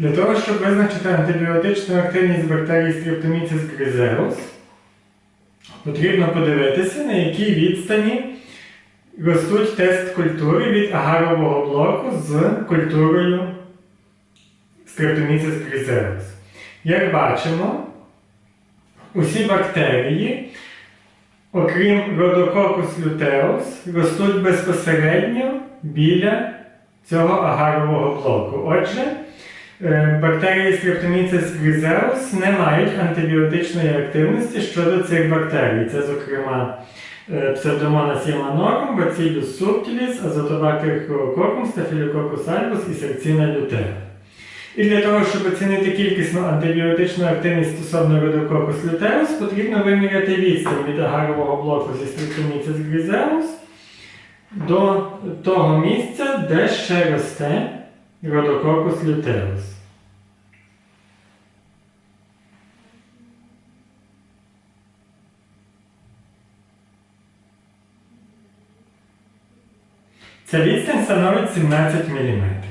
Для того, щоб визначити антибіотичну активність бактерій Streptomyces griseus, потрібно подивитися, на якій відстані ростуть тест культури від агарового блоку з культурою Streptomyces griseus. Як бачимо, усі бактерії, окрім Rhodococcus luteus, ростуть безпосередньо біля цього агарового блоку. Отже, бактерії Streptomyces griseus не мають антибіотичної активності щодо цих бактерій. Це, зокрема, е, Pseudomonas yamanorum, Bacillus subtilis, Azotobacter chlococcum, Staphylococcus albus і Sercina lutea. І для того, щоб оцінити кількісну антибіотичну активність стосовно Rhodococcus luteus, потрібно виміряти відстань від агарового блоку зі Streptomyces griseus до того місця, де ще росте Rhodococcus luteus. Ця відстань становить 17 мм.